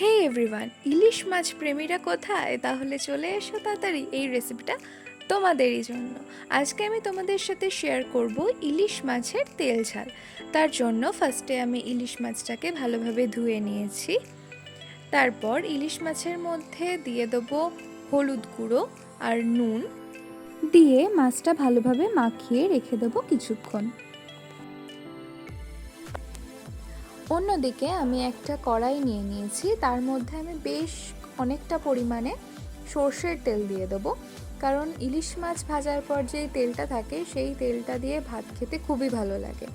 হে everyone, ইলিশ মাছ প্রেমীরা কোথায়? তাহলে চলে এসো তাড়াতাড়ি, এই রেসিপিটা তোমাদেরই জন্য। আজকে আমি তোমাদের সাথে শেয়ার করব ইলিশ মাছের তেল ঝাল। তার জন্য ফার্স্টে আমি ইলিশ মাছটাকে ভালোভাবে ধুয়ে নিয়েছি। তারপর ইলিশ মাছের মধ্যে দিয়ে দেবো হলুদ গুঁড়ো আর নুন। দিয়ে মাছটা ভালোভাবে মাখিয়ে রেখে দেবো কিছুক্ষণ। অন্যদিকে আমি একটা কড়াই নিয়ে নিয়েছি, তার মধ্যে আমি বেশ অনেকটা পরিমাণে সর্ষের তেল দিয়ে দেবো। কারণ ইলিশ মাছ ভাজার পর যেই তেলটা থাকে, সেই তেলটা দিয়ে ভাত খেতে খুবই ভালো লাগে।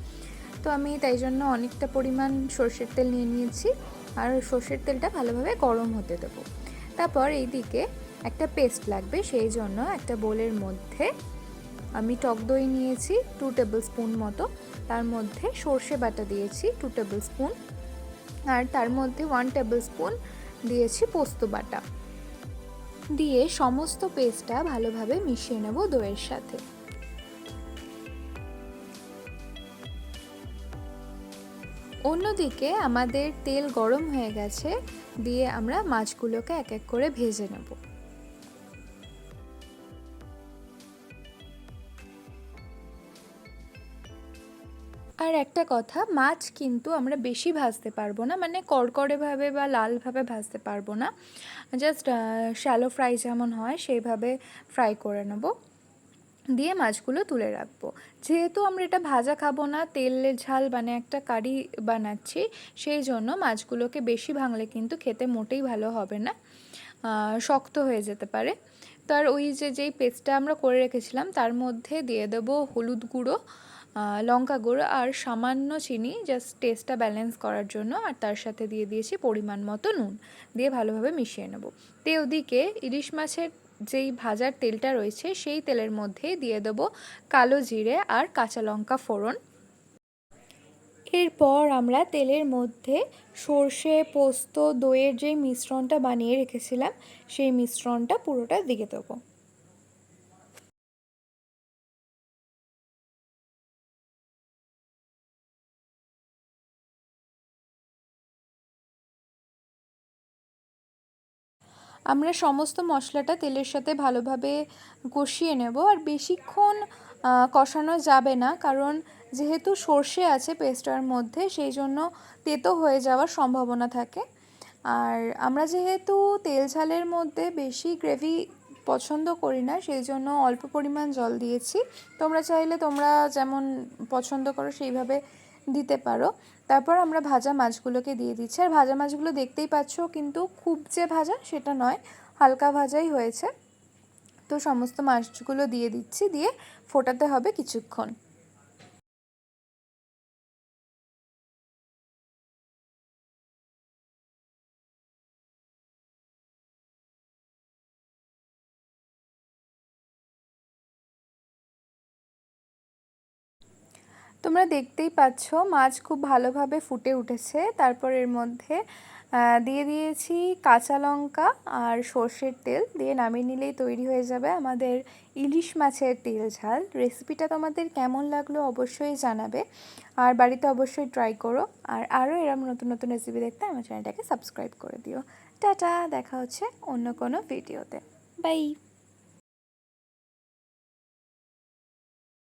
তো আমি তাই জন্য অনেকটা পরিমাণ সর্ষের তেল নিয়ে নিয়েছি, আর সর্ষের তেলটা ভালোভাবে গরম হতে দেবো। তারপর এই দিকে একটা পেস্ট লাগবে, সেই জন্য একটা বোলের মধ্যে আমি টক দই নিয়েছি টু টেবিল স্পুন মতো। তার মধ্যে সর্ষে বাটা দিয়েছি টু টেবিল স্পুন আর তার মধ্যে ওয়ান টেবিল স্পুন দিয়েছি পোস্ত বাটা। দিয়ে সমস্ত পেস্টটা ভালোভাবে মিশিয়ে নেব দইয়ের সাথে। অন্যদিকে আমাদের তেল গরম হয়ে গেছে, দিয়ে আমরা মাছগুলোকে এক এক করে ভেজে নেব। আর একটা কথা, মাছ কিন্তু আমরা বেশি ভাজতে পারব না মানে কড়কড়েভাবে বা লালভাবে ভাজতে পারব না। জাস্ট শ্যালো ফ্রাই যেমন হয়, সেইভাবে ফ্রাই করে নেব। দিয়ে মাছগুলো তুলে রাখব। যেহেতু আমরা এটা ভাজা খাব না তেলের ঝাল মানে একটা কারি বানাচ্ছি, সেই জন্য মাছগুলোকে বেশি ভাঙলে কিন্তু খেতে মোটেই ভালো হবে না শক্ত হয়ে যেতে পারে। তার ওই যে, যেই পেস্টটা আমরা করে রেখেছিলাম, তার মধ্যে দিয়ে দেবো হলুদ গুঁড়ো লঙ্কা গুঁড়ো আর সামান্য চিনি জাস্ট টেস্টটা ব্যালেন্স করার জন্য, আর তার সাথে দিয়ে দিয়েছি পরিমাণ মতো নুন। দিয়ে ভালোভাবে মিশিয়ে নেব। তে ওদিকে ইলিশ মাছের যেই ভাজার তেলটা রয়েছে, সেই তেলের মধ্যে দিয়ে দেব কালো জিরে আর কাঁচা লঙ্কা ফোড়ন। এরপর আমরা তেলের মধ্যে সর্ষে, পোস্ত, দইয়ের যে মিশ্রণটা বানিয়ে রেখেছিলাম, সেই মিশ্রণটা পুরোটা দিয়ে দেবো। আমরা সমস্ত মশলাটা তেলের সাথে ভালোভাবে কষিয়ে নেব। আর বেশিক্ষণ কষানো যাবে না, কারণ যেহেতু সর্ষে আছে পেস্টার মধ্যে, সেই জন্য তেতো হয়ে যাওয়ার সম্ভাবনা থাকে। আর আমরা যেহেতু তেল ঝালের মধ্যে বেশি গ্রেভি পছন্দ করি না, সেই জন্য অল্প পরিমাণ জল দিয়েছি। তোমরা চাইলে তোমরা যেমন পছন্দ করো, সেইভাবে দিতে পারো। তারপর আমরা ভাজা মাছগুলোকে দিয়ে দিচ্ছি। আর ভাজা মাছগুলো দেখতেই পাচ্ছ কিন্তু খুব যে ভাজা সেটা নয়, হালকা ভাজাই হয়েছে। তো সমস্ত মাছগুলো দিয়ে দিচ্ছি, দিয়ে ফোটাতে হবে কিছুক্ষণ। তোমরা দেখতেই পাচ্ছ মাছ খুব ভালোভাবে ফুটে উঠেছে। তারপর এর মধ্যে দিয়ে দিয়েছি কাঁচা লঙ্কা আর সর্ষের তেল। দিয়ে নামিয়ে নিলেই তৈরি হয়ে যাবে আমাদের ইলিশ মাছের তেল ঝাল। রেসিপিটা তোমাদের কেমন লাগল অবশ্যই জানাবে। আর বাড়িতে অবশ্যই ট্রাই করো। আর আরও এরম নতুন নতুন রেসিপি দেখতে আমার চ্যানেলটাকে সাবস্ক্রাইব করে দিও। টাটা, দেখা হচ্ছে অন্য কোনো ভিডিওতে। বাই।